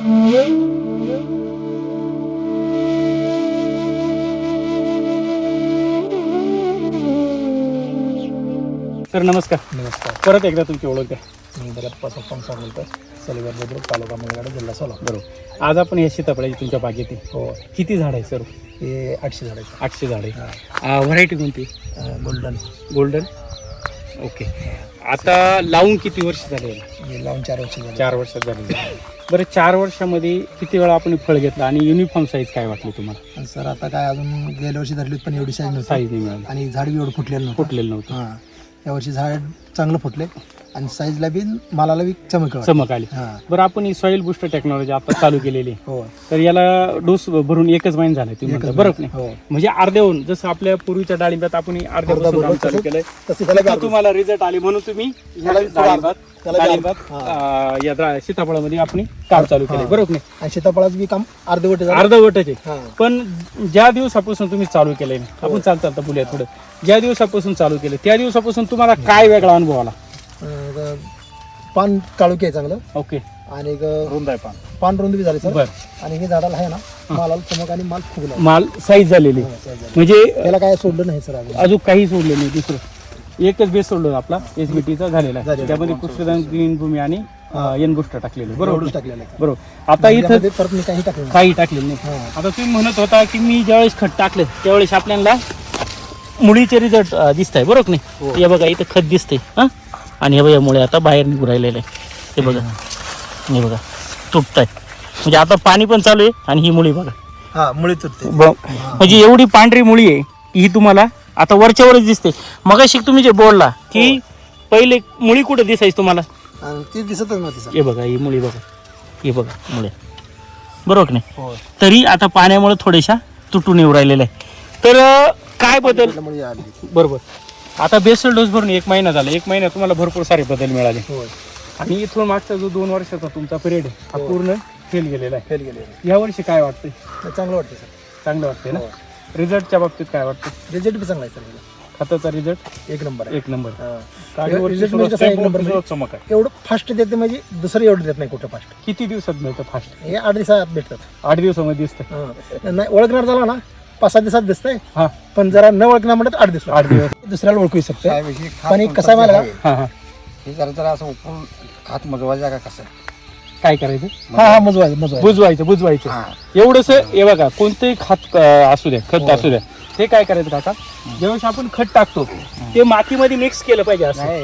Sir नमस्कार. नमस्कार. परत एकदा तुमची ओळख द्या. मी दलप्पा सोप्पन सांगतो सलिगर बुद्रुक तालुका मंगळवाडा जिल्हा सोलापूर. बरोबर. आज आपण या सीताफळाची तुमच्या बागेत आहे. हो. किती झाड आहे सर? हे आठशे झाडाचे आठशे झाड आहे व्हरायटी कोणती? गोल्डन. गोल्डन? ओके. आता लावून किती वर्ष झाले? हे लावून चार वर्ष झाले. चार वर्षात झाले. बरं चार वर्षामध्ये किती वेळा आपण फळ घेतलं आणि युनिफॉर्म साईज काय वाटली तुम्हाला? आणि सर आता काय अजून गेल्या वर्षी धरली पण एवढी साईज नव्हती. साईज नाही मिळाली. आणि झाड बी एवढं फुटलेलं नव्हतं. फुटलेलं नव्हतं. हां. यावर्षी झाड चांगलं फुटले आणि साईजला बी मालाला बी चमक वाटली. चमक आली. हां. बरं आपण ही सॉईल बुस्टर टेक्नॉलॉजी आता चालू केलेली आहे. हो. तर याला डोस भरून एकच महिना झाला तुम्ही म्हणता. बरोबर नाही? हो. म्हणजे अर्ध्याहून जसं आपल्या पूर्वीच्या डाळिंबात आपण अर्ध्यापासून अर्धा काम चालू केलंय तसं त्याला बी तर अर्धा- तुम्हाला रिझल्ट आले म्हणून तुम्ही ह्या डाळिंबात त्याला बी डाळिंबात अर्धा- अं, या द्रा- सीताफळामध्ये आपण काम चालू केलं हां. बरोबर नाही? आणि सीताफळाचं बी काम अर्धवट झालं. हां. पण ज्या दिवसापासून तुम्ही चालू केलंय आपण चालता चालता बोलूया थोडं ज्या दिवसापासून चालू केलं त्या दिवसापासून तुम्हाला काय वेगळा अनुभव आला? अं, ग- पान काळुकी आहे चांगलं. ओके. आणि ग- रुंद आहे पान. पान रुंद बी झाले सर. बर. आणि हे झाडाला आहे ना मालाला चमक आणि माल फुगला. माल साईज झालेली. हो. म्हणजे त्याला काय सोडलं नाही सर अजून. अजून काही सोडलं नाही दुसरं. एकच बेस सोडलं आपला एस बी टीचा झालेला आहे. त्यामध्ये कृष्णदान ग्रीन भूमी आणि एन बुस्टर टाकलेलं बरोबर? टाकलेलं. बरोबर. आता इथं त्यामध्ये परत मी काही टाकलं नाही. काही टाकलेलं नाही. हा. आता तुम्ही म्हणत होता की मी ज्यावेळेस खत टाकलं त्यावेळेस आपल्याला मुळीचे रिझल्ट दिसत आहे बरोबर नाही? हे. बघा इथं खत दिसते हा? आणि हे बघा मुळे आता बाहेर निघू राहिलेलं आहे. हे बघा. हे बघा. तुटत आहे म्हणजे आता पाणी पण चालू आहे आणि ही मुळी बघा. हा मुळी तुटते. म्हणजे एवढी पांढरी मुळी आहे ही तुम्हाला आता वरच्यावरच दिसते. मगाशी तुम्ही जे बोलला की पहिले मुळी कुठं दिसायची तुम्हाला? आणि ती दिसतच नव्हती सर. हे बघा ही मुळी बघा. हे बघा मुळे. बरोबर की नाही? हो तरी आता पाण्यामुळे थोड्याशा तुटून येऊ राहिलेल्या आहे तर अं, काय बदल? मुळी आली? बरोबर. आता बेसल डोस भरून एक महिना झाला. एक महिन्यात तुम्हाला भरपूर सारे बदल मिळाले. हो आणि इथून मागचा जो दोन वर्षाचा तुमचा पिरियड आहे हा हो. पूर्ण फेल गेलेला आहे. फेल गेले या वर्षी काय वाटतंय? चांगलं वाटतं सर. चांगलं वाटतंय ना? हो. रिझल्टच्या बाबतीत काय वाटतं? रिझल्ट बी चांगला आहे सर याला. खताचा रिझल्ट एक नंबर आहे. एक नंबर. हा. काठीवरची Result सुरुवात म्हणजे कसं आहे, एक नंबर म्हणजे- सुरुवात चमक आहे. एवढं फास्ट देते म्हणजे दुसरं एवढं देत नाही कुठं फास्ट किती दिवसात मिळतं फास्ट हे आठ दिवसात भेटतात. आठ दिवसामध्ये दिसतं हा. नाही ओळखणार झाला ना पाच सात दिवसात दिसतंय. हा. पण जरा न ओळखणार म्हणत आठ दिवस आठ दिवस. दुसऱ्याला ओळखू शकतो पण एक कसं आहे मला? हा हा. हे जरा जरा असं उकळून खात मजवायचा का कसं काय करायचं? हा हा मजवायचं मजवायचं. बुजवायचं बुजवायचं. हा. एवढंच हे बघा कोणतंही खत अं, असू द्या खत असू द्या. हे काय करायचं काका? ज्यावेळेस आपण खत टाकतो ते मातीमध्ये मिक्स केलं पाहिजे असं. नाही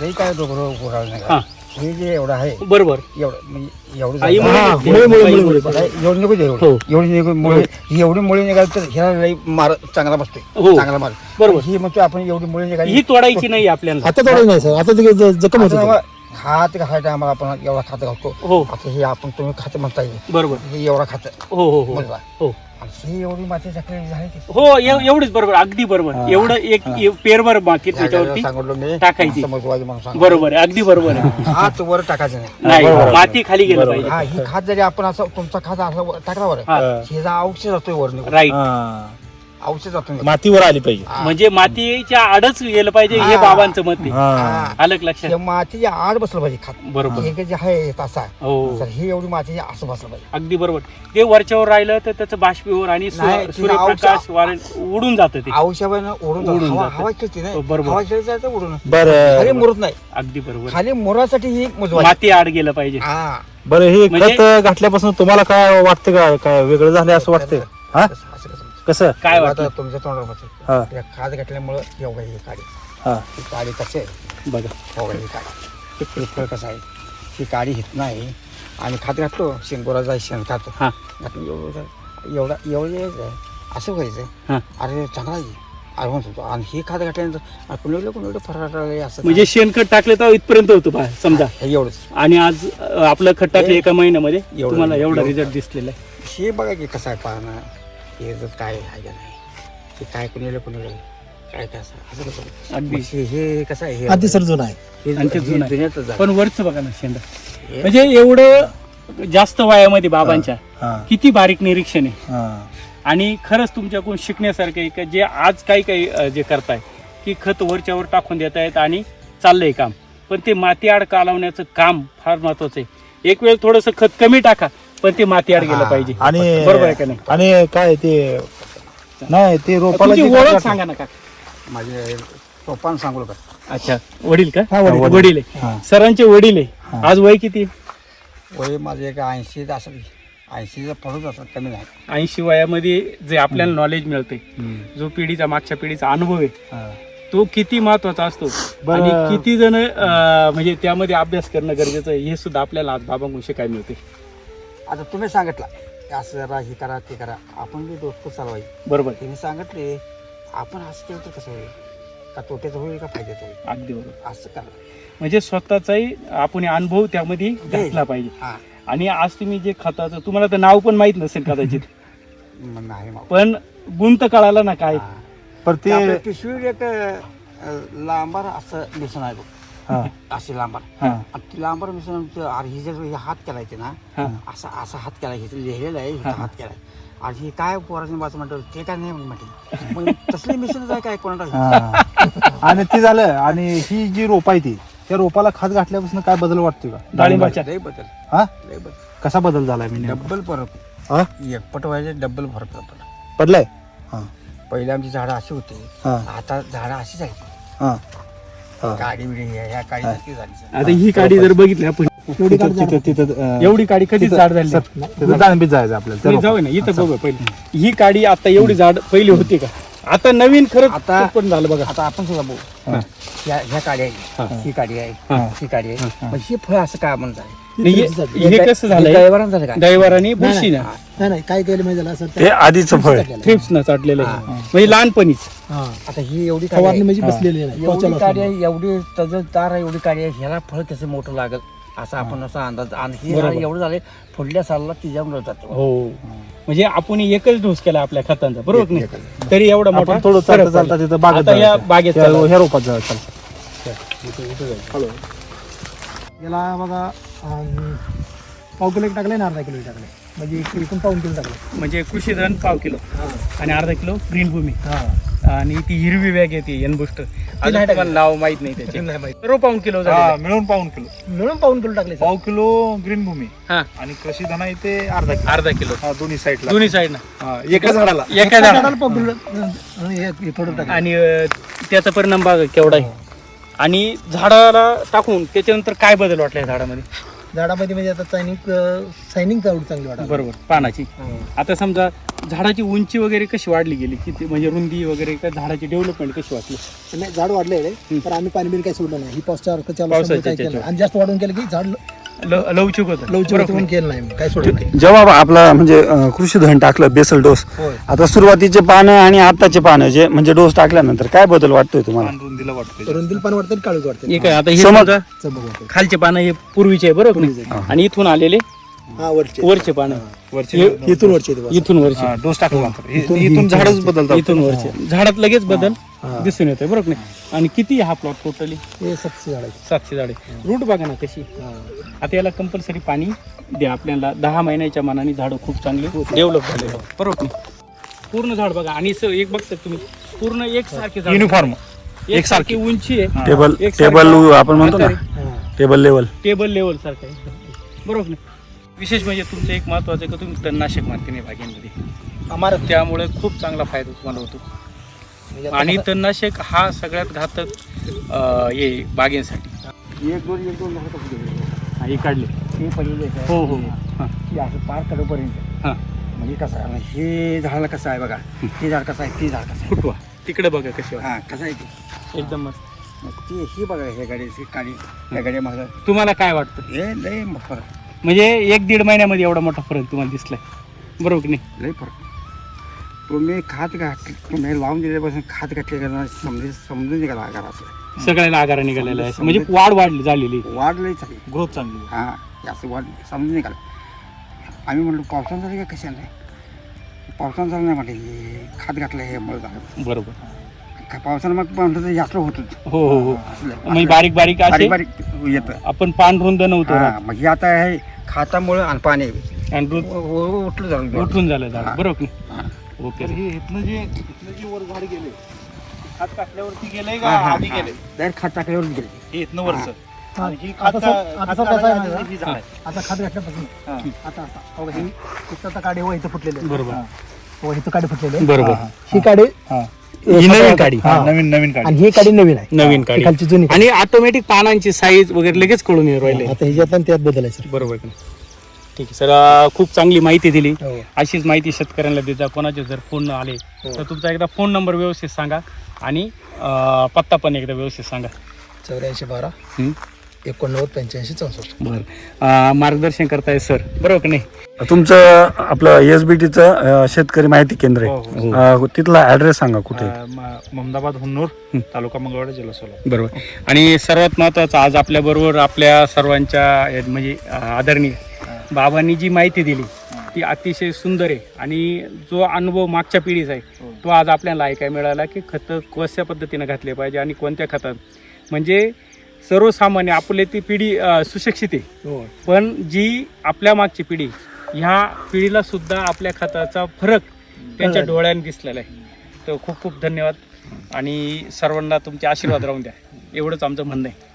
लई काय डोकं नाही हा. हे जे एवढं आहे बरोबर. एवढं म्हणजे एवढं आई झालं. मुळे हा, निघते. मुळे, मुळे, आई मुळे, मुळे. मुळे. नाही, एवढी नको हो. एवढी एवढी नको मुळे ही. एवढी मुळे निघाली तर ह्याला लई मार चांगला बसते हो. चांगला मार. बरोबर. ही म्हणतो आपण एवढी मुळे निघाली. ही तोडायची नाही आपल्याला. आता थोडं नाही सर. आता ते ज- जखम होत. आता खात खायचं आम्हाला आपण एवढा खात घालतो. हो. आता हे आपण तुम्ही खात म्हणता येईल बरोबर. हे एवढा खात हो हो हो. हो. आणि ही एवढी माती झाली की हो एव- एवढीच बरोबर अगदी बरोबर. एवढं एक एक पेरभर बाकी त्याच्यावरती सांगितलं मी. टाकायची. समजवायचं म्हणून सांग बरोबर आहे अगदी बरोबर आहे. हात वर टाकायचं नाही. नाही माती खाली गेलं पाहिजे. हा ही खात जरी आपण असं तुमचा खात असं वर टाकला वर हा. हे जा औषध जातोय वर राईट औषध मातीवर आली पाहिजे. म्हणजे मातीच्या आडच गेलं पाहिजे हे हा. बाबांचं मत आहे. हा. आलं का लक्षात? मातीच्या आड बसलं पाहिजे खात. बरोबर. हे जे आहे हे तसा आहे. हो. तर हे एवढी मातीच्या असं बसलं पाहिजे. अगदी बरोबर. ते वरच्यावर राहिलं तर त्याचं बाष्पीभवन आणि सु- नाही, ते सूर्यप्रकाश औषध- वारे उडून जातं ते. औषधानं उडून उडून जातं. हवा जातं. हवा खेळते नाही. हो, बरोबर. हवा खेळत जायचं उडून बरं. खाली मुरत नाही. अगदी बरोबर. खाली मुरासाठी ही माती आड गेलं पाहिजे. हा. बरं हे म्हणजे- खत घातल्यापासून तुम्हाला काय वाटतं का? काय वेगळं झालं असं वाटतंय? हा? कसं. कसं काय आता वाटतं तुमच्या तोंडावर हा. या खाद घातल्यामुळं एवढा ही काडी. हा. ही काडी कशी आहे? बघा. एवढा ही काडी. हे फळ कसं आहे? ही काडी हित नाही. आणि खात घातलो शेंगोराचा शेण खातो. हा. घातलं एवढं एवढा एवढं यायचं आहे. असं व्हायचं हा. अरे चांगला आहे. अरे म्हणतो आणि हे खात घातल्यानंतर कुणीकडे फराट आलंय असं म्हणजे शेणखत टाकलं तर इथपर्यंत होतं बा समजा. हे एवढंच. आणि आज अं, आपलं खत टाकलं एका महिन्यामध्ये एवढं- तुम्हाला एवढा एवढं. रिझल्ट दिसलेला आहे. हे बघा की कसं आहे पाहणं. काय आहे का नाही? हे काय काय काय असं असं कसं अगदी. हे हे कसं आहे? हे जुना आहे. हे आणि ते हे जुनं आहे. दुनियातच आहे. पण वरच बघा ना शेंडा. हे- म्हणजे एवढं जास्त वयामध्ये बाबांच्या हा किती बारीक निरीक्षण. आहे हा. आणि खरंच तुमच्याकडून शिकण्यासारखं आहे का जे आज काही काही अ, जे करताय की खत वरच्या वर टाकून देत आहेत आणि चाललंय काम. पण ते माती आड कालवण्याचं काम फार महत्वाचं आहे. एक वेळ थोडस खत कमी टाका. पण ते माती आड गेलं पाहिजे. आणि बरोबर आहे का नाही? आणि काय ते नाही ते रोपाला तुमची ओळख काय- सांगा ना का? माझे सोपान सांगू का? अच्छा वडील का? हा, वडील. वडील. आहे. सरांचे वडील आहे. आज वय किती? वय माझे एक ऐंशी असेल. ऐंशीचं पडत असं कमी नाही. ऐंशी वयामध्ये जे आपल्याला नॉलेज मिळते जो पिढीचा मागच्या पिढीचा अनुभव आहे हा. तो किती महत्त्वाचा असतो? बरं. आणि किती जण अं, म्हणजे त्यामध्ये अभ्यास करणं गरजेचं आहे हे सुद्धा आपल्याला आज बाबांकडून शिकायला मिळते आता तुम्ही सांगितलं असं करा हे करा ते करा. आपण बी डोसकं चालवायचं बरोबर. त्यांनी सांगितले आपण असं केलं तर कसं होईल? का तोट्याचं होईल का फायद्याचं होईल? अगदी बरोबर. असं करा. म्हणजे स्वतःचाही आपण अनुभव त्यामध्ये घातला पाहिजे. हा. आणि आज तुम्ही जे खताचं तुम्हाला तर नाव पण माहीत नसेल कदाचित. मग नाही मग पण गुण तर कळाला ना काय हा. पर ते पिशवीवर एक अं, लांबार असं मिसण आहे बघ हा. अशी लांबार. हा. आणि ती लांबार मिसण अरे ही जर हे हात केलायचे ना हा. असा असा हात केला हे लिहिलेलं आहे इथं हात केलाय. आणि हे काय पोराचं वाच म्हणतो ते काय नाही म्हटलं. मग तसली मिसनच आहे काय कोणाला हा. आणि ते झालं आणि ही जी रोप आहे ती त्या रोपाला खत घातल्यापासून काय बदल वाटतोय का? डाळिंबाच्या लय बदल. हा? लय बदल. कसा बदल झालाय मी नेमका? डब्बल फरक. हा? एकपट व्हायचे डब्बल फरक पडला. पडलाय? हा. पहिले आमची झाडं अशी होती. हा. आता झाडं अशी झाली हा. बिडी ह्या नक्की झाली आता ही काडी जर बघितली आपण एवढी काढ तिथं तिथं अं, एवडी काडी कधीच झाड झाली दाणबीत जायचं आपल्याला जाऊ. ना इथं बघू पहिले. ही काडी आता एवढी झाड पहिली होती का? आता नवीन खरंच आता- पण झालं बघा. आता आपण सुद्धा बघू. हा. ह्या ह्या काडी हा. आहे ही. काडी आहे हा. ही काडी आहे. मग हे फळ असं काय म्हणत आहे नाही, हे हे कसं झालंय? दैवानं झालं काय दैवार आणि बुरशी ना. नाही नाही काय केलं माहिती झालं? असं ते आधीचं फळ. थ्रिप्स न चाटलेलं आहे. म्हणजे लहानपणीच. हा. आता ही एवढी काडी फवारणी आहे. म्हणजे बसलेली नाही एवढी काडी. आहे एवढी तजलदार आहे एवढी काडी आहे. ह्याला फळ कसं मोठं लागल? असा आपण असा अंदाज आणि हे एवढं झालंय पुढल्या सालला तिच्यामुळे जातो हो. म्हणजे आपण एकच डोस केला आपल्या खतांचा बरोबर की नाही? तरी एवढा मोठा आपण थोडं फरक चालता. तिथं बागेत आता या जायचं. बागेत त्या- चालू. ह्या रोपात जायचं याला बघा अं, पाव किलो एक टाकले ना अर्धा किलो एक टाकले. म्हणजे एक एकूण पाऊन किलो टाकले. म्हणजे कृषी धन पाव किलो. आणि अर्धा किलो ग्रीन भूमी. हा. आणि ती हिरवी बॅग येते एन बुस्टर अजून तुम्हाला नाव माहीत नाही त्याचे. नाही माहिती. सर्व पाऊन किलो हा, मिळून पाऊन किलो. मिळून पाऊन किलो टाकले पाव किलो ग्रीन भूमी. हा. आणि कृषी धना इथे अर्धा किलो. अर्धा किलो. हा दोन्ही साईडला दोन्ही साईड ना हा, एका झाडाला. एका झाडाला. झाडाला पाव किलो अं, हे- हे थोडं टाकले. आणि अं, त्याचा परिणाम बघा केवढा आहे. आणि झाडाला टाकून त्याच्यानंतर काय बदल वाटला या झाडामध्ये? झाडामध्ये म्हणजे आता सायनिंग सायनिंग एवढी चांगली वाटत बरोबर पानाची. आता समजा झाडाची उंची वगैरे कशी वाढली गेली? किती म्हणजे रुंदी वगैरे का झाडाची डेव्हलपमेंट कशी वाटली? नाही झाड वाढले रे पण आम्ही पाणी बिल काही सोडलं नाही. ही पावसाच्या काय. आणि जास्त वाढून केलं की झाड ल- लवचिक होतं. लवचिक पण केलं नाही काय सोडलं नाही. जेव्हा आपला म्हणजे अं, कृषी धन टाकलं बेसल डोस. होय. आता सुरुवातीचे पानं आणि आताचे पानं जे म्हणजे डोस टाकल्यानंतर काय बदल वाटतोय तुम्हाला? रुंदीला वाटतं रुंदील पण वाटतं काळूच वाटतं हे काय आता हे समज- समजा चंबक वाटतं. खालचे पानं हे पूर्वीचे आहे बरोबर की नाही? आणि इथून आलेले हा वरचे. वरचे पानं. वरचे हे- इथून वरचे ते. इथून वरचे. हा, डोस इ- इथून झाडच बदलतात. इथून वरचे. झाडात लगेच बदल दिसून येतोय बरोबर की नाही? आणि किती हा प्लॉट टोटली हे सत्य झाड आहे सातशे झाडे रूट बघा ना कशी. आता याला कंपल्सरी पाणी द्या आपल्याला. दहा महिन्याच्या मानाने झाडं खूप चांगली डेव्हलप झालेलं आहे. बरोबर की नाही? पूर्ण झाड बघा. आणि स- एक बघता तुम्ही पूर्ण एक सारखे झाड. युनिफॉर्म एक सारखी उंची आहे. टेबल एक टेबल आपण म्हणतो ना आहे. टेबल लेवल टेबल लेवल सारखं आहे. बरोबर की नाही? विशेष म्हणजे तुमचं एक महत्वाचं आहे का तुम्ही तणनाशक मारते नाही बागेमध्ये आम्हाला त्यामुळे खूप चांगला फायदा तुम्हाला होतो. म्हणजे आणि तणनाशक हा सगळ्यात घातक अं, हे बागेसाठी. एक दोन एक दोन झाडं. हा, काढले. हे पडलेले. हो हो हां. की असं पार कडपर्यंत हां. म्हणजे कसं आहे हे झाडाला कसं आहे बघा. हे. झाड कसं आहे ते झाड कसं आहे. फुटवा. तिकडे बघा कशी वाटते. हा कसं आहे ते. एकदम मस्त. मग ते हे बघा हे गाडी ही काडी या गाडी मागं. तुम्हाला काय वाटतं? हे लय फरक म्हणजे एक दीड महिन्यामध्ये एवढा मोठा फरक तुम्हाला दिसलाय. बरोबर की नाही? लय फरक. तुम्ही खात घात तुम्ही लावून दिल्यापासून खात घातले का समजून निघाला आकार असं. सगळ्याला आगारा निघालेला आहे. म्हणजे वाढ वाढली झालेली. वाढ लय चांगली ग्रोथ चांगली हां असं वाढ समजून निघाला. आम्ही म्हटलं पावसानं झालं का कशाने पावसानं झालं नाही म्हटलं हे खात घातलं हे मुळे झालं. बरोबर. का पावसानं मग म्हटलं तर जास्त होतच. हो हो हो. असलं. म्हणजे बारीक बारीक असे बारीक बारीक येतं. आपण पांढरुंद नव्हतो हा मग हे आता आहे खातामुळं आणि पाणी आणि उ- उ- उठलं झालं उठून झालं झाड. बरोबर की. नाही? ओके. तर हे इथनं जे इथनं जे वर झाड गेले हात काटल्यावरती गेलंय का आधी. गेले? डायरेक्ट खात टाकल्यावर गेले. हे इथनं वरचं. हा, आता खात- सर आता खात सर कसं आहे माहिती आहे? ही? आता खात घातल्यापासून. हा. आता आता. हो ही इथं काडे व इथं फुटलेले बरोबर. हो. इथं काडे फुटलेले आहे. बरोबर. हा, ही काडे हा. ही नवीन काडी हा. नवीन आणि ही काडी नवीन आहे नवीन ही काडी खालची जुनी. आणि ऑटोमॅटिक पानांची साईज वगैरे लगेच कळून येऊ राहिले आता ह्याच्यात आणि त्यात बदल आहे सर बरोबर का नाही? ठीक आहे सर अं, खूप चांगली माहिती दिली हो. अशीच माहिती शेतकऱ्यांना देता कोणाचे जर फोन आले तर तुमचा एकदा फोन नंबर व्यवस्थित सांगा आणि अं, पत्ता पण एकदा व्यवस्थित सांगा चौऱ्याऐंशी बारा हं? एकोणनव्वद पंच्याऐंशी चौसष्ट. बरं. अं, मार्गदर्शन करताय सर. बरोबर का नाही? तुमचं आपलं एस बी टीचं शेतकरी माहिती केंद्र हो, आहे अं, तिथला ऍड्रेस सांगा कुठे आहे? मोहम्मदाबाद हुन्नूर तालुका मंगळवाडा जिल्हा सोलापूर. बरोबर. आणि सर्वात महत्त्वाचं आज आपल्याबरोबर आपल्या सर्वांच्या या- म्हणजे अं, आदरणीय बाबांनी जी माहिती दिली ती अतिशय सुंदर आहे. आणि जो अनुभव मागच्या पिढीचा आहे तो आज आपल्याला ऐकायला मिळाला की खतं कशा पद्धतीनं घातले पाहिजे आणि कोणत्या खतात. म्हणजे सर्वसामान्य आपली ती पिढी अं, सुशिक्षित आहे. पण जी आपल्या मागची पिढी ह्या पिढीला सुद्धा आपल्या खताचा फरक त्यांच्या डोळ्याने दिसलेला आहे. तर खूप खूप धन्यवाद. आणि सर्वांना तुमचे आशीर्वाद राहून द्या. एवढंच आमचं म्हणणं आहे.